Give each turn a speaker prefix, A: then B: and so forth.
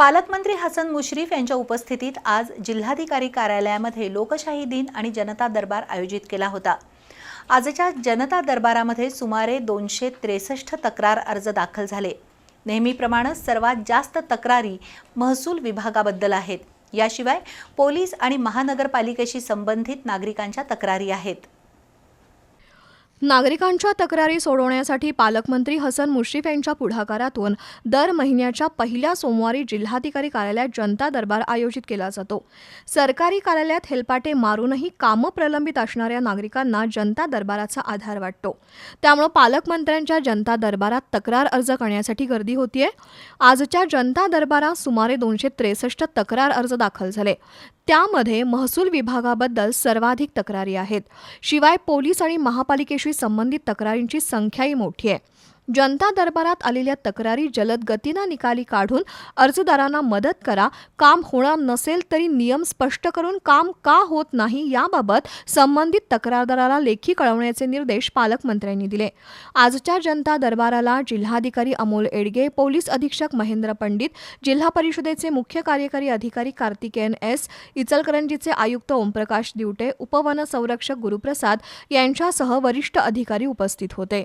A: पालकमंत्री हसन मुश्रीफ यांच्या उपस्थितीत आज जिल्हाधिकारी कार्यालयामध्ये लोकशाही दिन आणि जनता दरबार आयोजित केला होता. आजच्या जनता दरबारामध्ये सुमारे दोनशे त्रेसष्ट तक्रार अर्ज दाखल झाले. नेहमीप्रमाणे सर्वात जास्त तक्रारी महसूल विभागाबद्दल आहेत. याशिवाय पोलीस आणि महानगरपालिकेशी संबंधित नागरिकांच्या तक्रारी आहेत.
B: नागरिकांच्या तक्रारी सोडवण्यासाठी पालकमंत्री हसन मुश्रीफ यांच्या पुढाकारातून दर महिन्याच्या पहिल्या सोमवारी जिल्हाधिकारी कार्यालयात जनता दरबार आयोजित केला जातो. सरकारी कार्यालयात हेलपाटे मारूनही कामं प्रलंबित असणाऱ्या नागरिकांना जनता दरबाराचा आधार वाटतो. त्यामुळे पालकमंत्र्यांच्या जनता दरबारात तक्रार अर्ज करण्यासाठी गर्दी होतीये. आजच्या जनता दरबारात सुमारे दोनशे त्रेसष्ट तक्रार अर्ज दाखल झाले. त्यामध्ये महसूल विभागाबद्दल सर्वाधिक तक्रारी आहेत. शिवाय पोलीस आणि महापालिकेशी संबंधित तक्रारींची संख्याही मोठी आहे. जनता दरबारात आलेल्या तक्रारी जलद गतीनं निकाली काढून अर्जदारांना मदत करा. काम होणार नसेल तरी नियम स्पष्ट करून काम का होत नाही याबाबत संबंधित तक्रारदाराला लेखी कळवण्याचे निर्देश पालकमंत्र्यांनी दिले. आजच्या जनता दरबाराला जिल्हाधिकारी अमोल एडगे पोलीस अधीक्षक महेंद्र पंडित जिल्हा परिषदेचे मुख्य कार्यकारी अधिकारी कार्तिकेयन एस इचलकरंजीचे आयुक्त ओमप्रकाश दिवटे उपवन संरक्षक गुरुप्रसाद यांच्यासह वरिष्ठ अधिकारी उपस्थित होते.